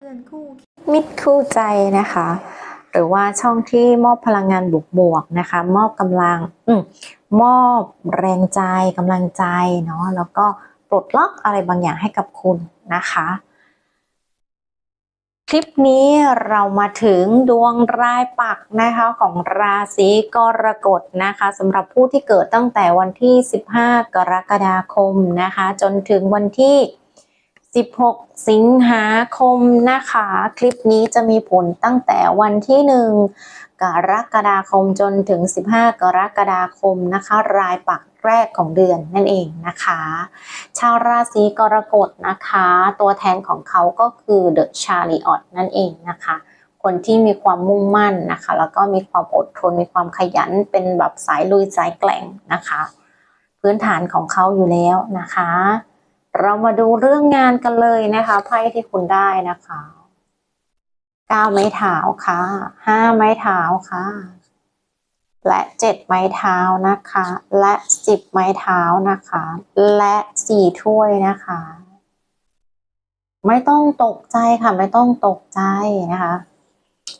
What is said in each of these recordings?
เพื่อนคู่มิตรคู่ใจนะคะ หรือว่าช่องที่มอบพลังงานบวกบวกนะคะ มอบกำลังอืมมอบแรงใจกำลังใจเนาะแล้วก็ปลดล็อกอะไรบางอย่างให้กับคุณนะคะ คลิปนี้เรามาถึงดวงรายปักนะคะของราศีกรกฎนะคะสำหรับผู้ที่เกิดตั้งแต่วันที่ 15 กรกฎาคมนะคะ จนถึงวันที่ 16 สิงหาคมนะคะ คลิปนี้จะมีผลตั้งแต่วันที่ 1 กรกฎาคมจนถึง 15 กรกฎาคมนะคะ รายปักแรกของเดือนนั่นเองนะคะ ชาวราศีกรกฎนะคะ ตัวแทนของเขาก็คือเดอะชาริออตนั่นเองนะคะ คนที่มีความมุ่งมั่นนะคะ แล้วก็มีความอดทนมีความขยันเป็นแบบสายลุยสายแกล่งนะคะ พื้นฐานของเขาอยู่แล้วนะคะ เรามาดูเรื่องงานกันเลยนะคะไพ่ที่คุณได้นะคะเก้าไม้เท้าค่ะห้าไม้เท้าค่ะ และเจ็ดไม้เท้านะคะ และสิบไม้เท้านะคะ และสี่ถ้วยนะคะ ไม่ต้องตกใจค่ะ ไม่ต้องตกใจนะคะ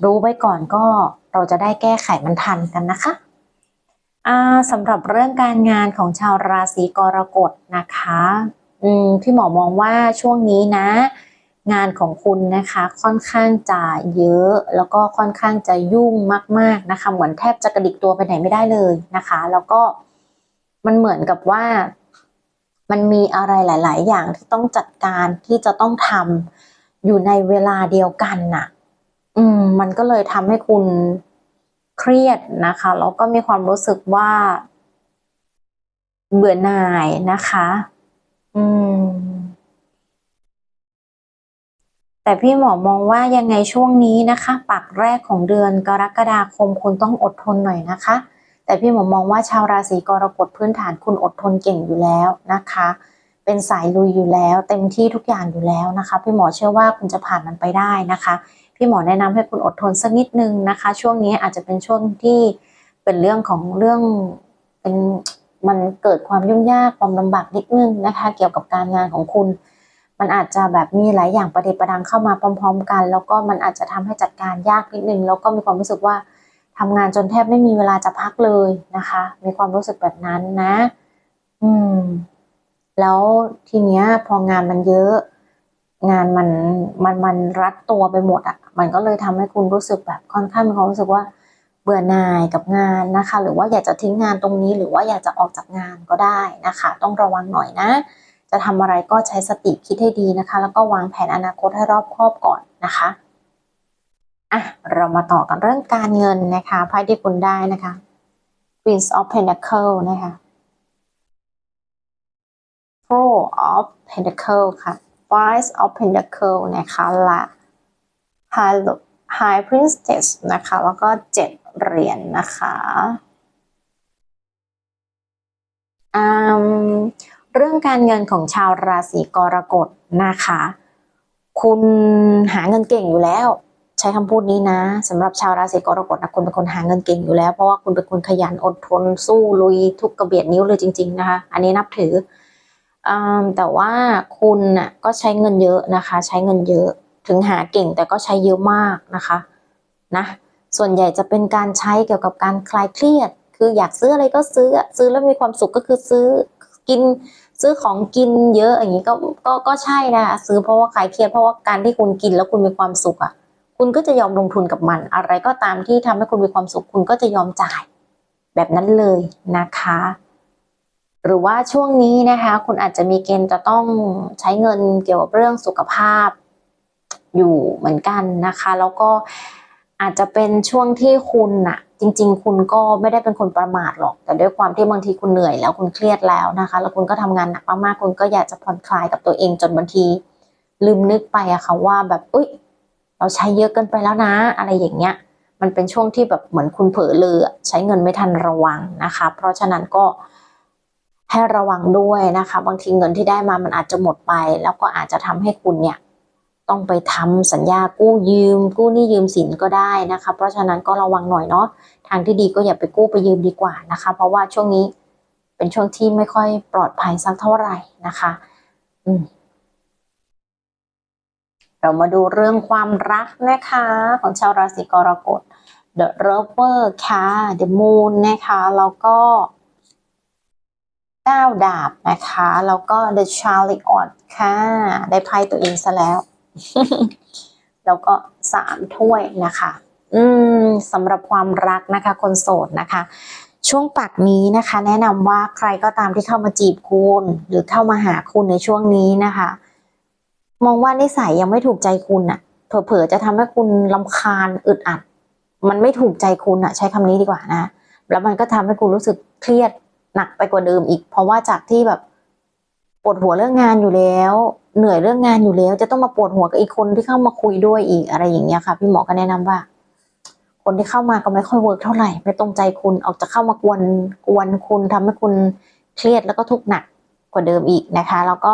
รู้ไว้ก่อนก็เราจะได้แก้ไขมันทันกันนะคะอ่าสำหรับเรื่องการงานของชาวราศีกรกฎนะคะ อืมพี่หมอมองว่าช่วงนี้นะ งานของคุณนะคะค่อนข้างจะเยอะ แล้วก็ค่อนข้างจะยุ่งมาก ๆนะคะ เหมือนแทบจะกระดิกตัวไปไหนไม่ได้เลยนะคะ แล้วก็มันเหมือนกับว่า มันมีอะไรหลาย ๆ อย่างที่ต้องจัดการที่จะต้องทำอยู่ในเวลาเดียวกันน่ะ อืม มันก็เลยทำให้คุณเครียดนะคะแล้วก็มีความรู้สึกว่า เบื่อหน่ายนะคะ อืม แต่พี่หมอมองว่ายังไงช่วงนี้นะคะ ปักแรกของเดือนกรกฎาคมคุณต้องอดทนหน่อยนะคะ แต่พี่หมอมองว่าชาวราศีกรกฎพื้นฐานคุณอดทนเก่งอยู่แล้วนะคะ เป็นสายลุยอยู่แล้ว เต็มที่ทุกอย่างอยู่แล้วนะคะ พี่หมอเชื่อว่าคุณจะผ่านมันไปได้นะคะ พี่หมอแนะนำให้คุณอดทนสักนิดนึงนะคะ ช่วงนี้อาจจะเป็นช่วงที่เป็นเรื่องของเรื่องเป็น มันเกิดความยุ่งยากความลำบากนิดนึงนะคะ เกี่ยวกับการงานของคุณ มันอาจจะแบบมีหลายอย่างประเดประดังเข้ามาพร้อม ๆ กัน แล้วก็มันอาจจะทำให้จัดการยากนิดนึงแล้วก็มีความรู้สึกว่าทำงานจนแทบไม่มีเวลาจะพักเลยนะคะ มีความรู้สึกแบบนั้นนะ อืม แล้วทีเนี้ย พองานมันเยอะ งานมันมันมันรัดตัวไปหมดอะ มันก็เลยทำให้คุณรู้สึกแบบค่อนข้างมีความรู้สึกว่า เบื่อหน่ายกับงานนะคะ หรือว่าอยากจะทิ้งงานตรงนี้ หรือว่าอยากจะออกจากงานก็ได้นะคะ ต้องระวังหน่อยนะ จะทำอะไรก็ใช้สติคิดให้ดีนะคะ แล้วก็วางแผนอนาคตให้รอบคอบก่อนนะคะอะเรามาต่อกันเรื่องการเงินนะคะไพ่ที่คุณได้นะคะ Queen of Pentacle นะคะ Four of Pentacle ค่ะ Five of Pentacle นะคะและ High High Princess นะคะ แล้วก็เจ็ด เหรียญนะคะเรื่องการเงินของชาวราศีกรกฎนะคะ คุณหาเงินเก่งอยู่แล้ว ใช้คำพูดนี้นะสำหรับชาวราศีกรกฎนะคุณเป็นคนหาเงินเก่งอยู่แล้ว เพราะว่าคุณเป็นคนขยันอดทนสู้ลุยทุกกระเบียดนิ้วเลยจริง ๆ นะคะ อันนี้นับถืออแต่ว่าคุณน่ะก็ใช้เงินเยอะนะคะ ใช้เงินเยอะถึงหาเก่งแต่ก็ใช้เยอะมากนะคะ นะ ส่วนใหญ่จะเป็นการใช้เกี่ยวกับการคลายเครียด คืออยากซื้ออะไรก็ซื้อซื้อแล้วมีความสุขก็คือซื้อกินซื้อของกินเยอะอย่างนี้ก็ก็ก็ใช่นะคะซื้อเพราะว่าคลายเครียดเพราะว่าการที่คุณกินแล้วคุณมีความสุขอะ คุณก็จะยอมลงทุนกับมัน อะไรก็ตามที่ทำให้คุณมีความสุข คุณก็จะยอมจ่าย แบบนั้นเลยนะคะ หรือว่าช่วงนี้นะคะ คุณอาจจะมีเกณฑ์จะต้องใช้เงินเกี่ยวกับเรื่องสุขภาพอยู่เหมือนกันนะคะ แล้วก็ อาจจะเป็นช่วงที่คุณน่ะจริง ๆ คุณก็ไม่ได้เป็นคนประมาทหรอก แต่ด้วยความที่บางทีคุณเหนื่อยแล้วคุณเครียดแล้วนะคะ แล้วคุณก็ทำงานหนักมากๆคุณก็อยากจะผ่อนคลายกับตัวเองจนบางที ลืมนึกไปอะค่ะว่าแบบอุ้ย เราใช้เยอะเกินไปแล้วนะ อะไรอย่างเงี้ย มันเป็นช่วงที่แบบเหมือนคุณเผลอเลยอะใช้เงินไม่ทันระวังนะคะ เพราะฉะนั้นก็ให้ระวังด้วยนะคะ บางทีเงินที่ได้มามันอาจจะหมดไป แล้วก็อาจจะทำให้คุณเนี่ย ต้องไปทำสัญญากู้ยืม กู้หนี้ยืมสินก็ได้นะคะ เพราะฉะนั้นก็ระวังหน่อยเนาะทางที่ดีก็อย่าไปกู้ไปยืมดีกว่านะคะ เพราะว่าช่วงนี้เป็นช่วงที่ไม่ค่อยปลอดภัยสักเท่าไหร่นะคะ อืมเรามาดูเรื่องความรักนะคะ ของชาวราศีกรกฎ The Lover ค่ะ The Moon นะคะ แล้วก็เก้าดาบนะคะ แล้วก็ The Chariot ค่ะ ได้ไพ่ตัวเองซะแล้ว แล้วก็สามถ้วยนะคะ อืมสำหรับความรักนะคะ คนโสดนะคะ ช่วงปักนี้นะคะ แนะนำว่าใครก็ตามที่เข้ามาจีบคุณ หรือเข้ามาหาคุณในช่วงนี้นะคะ มองว่านิสัยยังไม่ถูกใจคุณอะเผลอๆจะทำให้คุณลำคาญอึดอัด มันไม่ถูกใจคุณอะใช้คำนี้ดีกว่านะแล้วมันก็ทำให้คุณรู้สึกเครียดหนักไปกว่าเดิมอีก เพราะว่าจากที่แบบปวดหัวเรื่องงานอยู่แล้ว เหนื่อยเรื่องงานอยู่แล้ว จะต้องมาปวดหัวกับอีกคนที่เข้ามาคุยด้วยอีกอะไรอย่างเงี้ยค่ะ พี่หมอก็แนะนำว่า คนที่เข้ามาก็ไม่ค่อยเวิร์กเท่าไหร่ ไม่ตรงใจคุณออกจะเข้ามากวนกวนคุณทำให้คุณเครียดแล้วก็ทุกข์หนักกว่าเดิมอีกนะคะ แล้วก็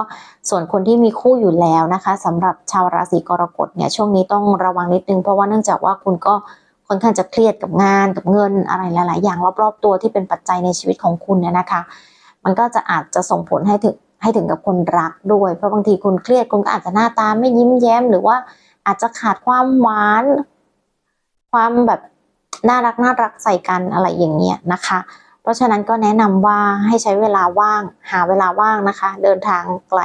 ส่วนคนที่มีคู่อยู่แล้วนะคะสำหรับชาวราศีกรกฎเนี่ยช่วงนี้ต้องระวังนิดนึงเพราะว่าเนื่องจากว่าคุณก็ค่อนข้างจะเครียดกับงานกับเงินอะไรหลาย ๆ อย่างรอบ ๆ ตัวที่เป็นปัจจัยในชีวิตของคุณเนี่ยนะคะ มันก็จะอาจจะส่งผลให้ถึง ให้ถึงกับคนรักด้วย เพราะบางทีคุณเครียดคุณก็อาจจะหน้าตาไม่ยิ้มแย้ม หรือว่าอาจจะขาดความหวาน ความแบบน่ารักน่ารักใส่กันอะไรอย่างเงี้ยนะคะ เพราะฉะนั้นก็แนะนำว่าให้ใช้เวลาว่าง หาเวลาว่างนะคะ เดินทางไกล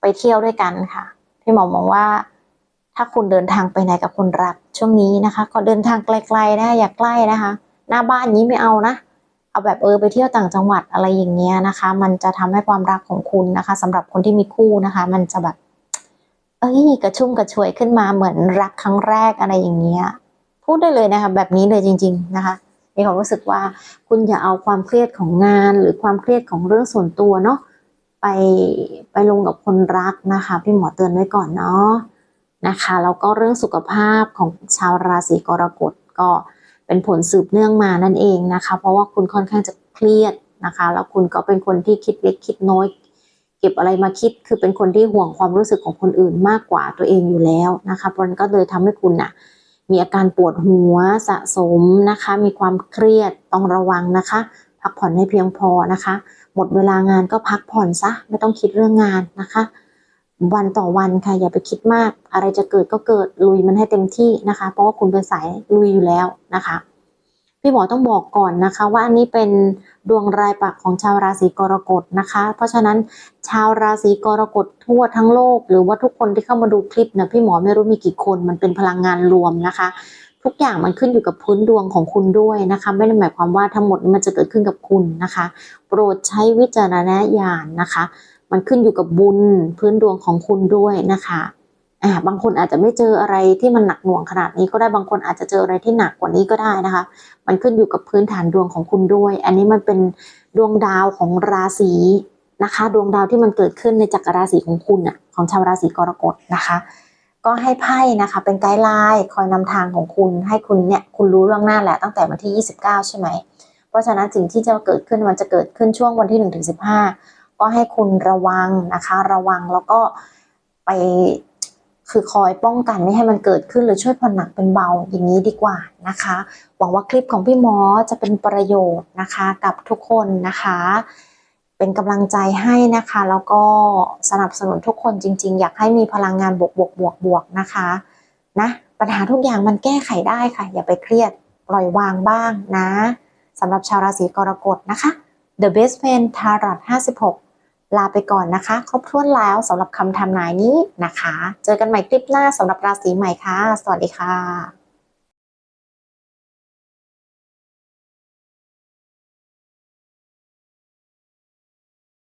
ไปเที่ยวด้วยกันค่ะพี่หมอมองว่า ถ้าคุณเดินทางไปไหนกับคนรักช่วงนี้นะคะ ก็เดินทางไกลๆนะอย่าใกล้นะคะ หน้าบ้านนี้ไม่เอานะ เอาแบบเออไปเที่ยวต่างจังหวัดอะไรอย่างเงี้ยนะคะ มันจะทำให้ความรักของคุณนะคะสำหรับคนที่มีคู่นะคะ มันจะแบบ เอ้ยกระชุ่มกระชวยขึ้นมาเหมือนรักครั้งแรกอะไรอย่างเงี้ยพูดได้เลยนะคะ แบบนี้เลยจริง ๆนะคะมีความรู้สึกว่าคุณอย่าเอาความเครียดของงานหรือความเครียดของเรื่องส่วนตัวเนาะไปไปลงกับคนรักนะคะ พี่หมอเตือนไว้ก่อนเนาะนะคะแล้วก็เรื่องสุขภาพของชาวราศีกรกฎก็ เป็นผลสืบเนื่องมานั่นเองนะคะ เพราะว่าคุณค่อนข้างจะเครียดนะคะ แล้วคุณก็เป็นคนที่คิดเล็กคิดน้อย เก็บอะไรมาคิด คือเป็นคนที่ห่วงความรู้สึกของคนอื่นมากกว่าตัวเองอยู่แล้วนะคะเพราะนั้นก็เลยทำให้คุณน่ะมีอาการปวดหัวสะสมนะคะ มีความเครียดต้องระวังนะคะ พักผ่อนให้เพียงพอนะคะ หมดเวลางานก็พักผ่อนซะไม่ต้องคิดเรื่องงานนะคะ วันต่อวันค่ะอย่าไปคิดมาก อะไรจะเกิดก็เกิดลุยมันให้เต็มที่นะคะ เพราะว่าคุณเป็นสายลุยอยู่แล้วนะคะ พี่หมอต้องบอกก่อนนะคะ ว่าอันนี้เป็นดวงรายปักของชาวราศีกรกฎนะคะ เพราะฉะนั้นชาวราศีกรกฎทั่วทั้งโลก หรือว่าทุกคนที่เข้ามาดูคลิปนะพี่หมอไม่รู้มีกี่คนมันเป็นพลังงานรวมนะคะ ทุกอย่างมันขึ้นอยู่กับพื้นดวงของคุณด้วยนะคะ ไม่ได้หมายความว่าทั้งหมดนี้มันจะเกิดขึ้นกับคุณนะคะ โปรดใช้วิจารณญาณนะคะ มันขึ้นอยู่กับบุญพื้นดวงของคุณด้วยนะคะอ่าบางคนอาจจะไม่เจออะไรที่มันหนักหน่วงขนาดนี้ก็ได้บางคนอาจจะเจออะไรที่หนักกว่านี้ก็ได้นะคะ มันขึ้นอยู่กับพื้นฐานดวงของคุณด้วย อันนี้มันเป็นดวงดาวของราศีนะคะ ดวงดาวที่มันเกิดขึ้นในจักรราศีของคุณอะของชาวราศีกรกฎนะคะ ก็ให้ไพ่นะคะ เป็นไกด์ไลน์คอยนำทางของคุณให้คุณเนี่ยคุณรู้ล่วงหน้าแหละตั้งแต่วันที่ 29 ใช่ไหมเพราะฉะนั้นสิ่งที่จะเกิดขึ้นมันจะเกิดขึ้นช่วงวันที่1ถึง15 ก็ให้คุณระวังนะคะ ระวังแล้วก็ไปคือคอยป้องกันไม่ให้มันเกิดขึ้นหรือช่วยผ่อนหนักเป็นเบาอย่างนี้ดีกว่านะคะ หวังว่าคลิปของพี่หมอจะเป็นประโยชน์นะคะกับทุกคนนะคะ เป็นกำลังใจให้นะคะ แล้วก็สนับสนุนทุกคนจริง ๆ อยากให้มีพลังงานบวกบวกบวกบวกนะคะนะปัญหาทุกอย่างมันแก้ไขได้ค่ะ อย่าไปเครียดปล่อยวางบ้างนะสำหรับชาวราศีกรกฎนะคะ The Best Friend Tarot 56 ลาไปก่อนนะคะ ครบถ้วนแล้วสำหรับคำทำนายนี้นะคะ เจอกันใหม่คลิปหน้าสำหรับราศีใหม่ค่ะ สวัสดีค่ะ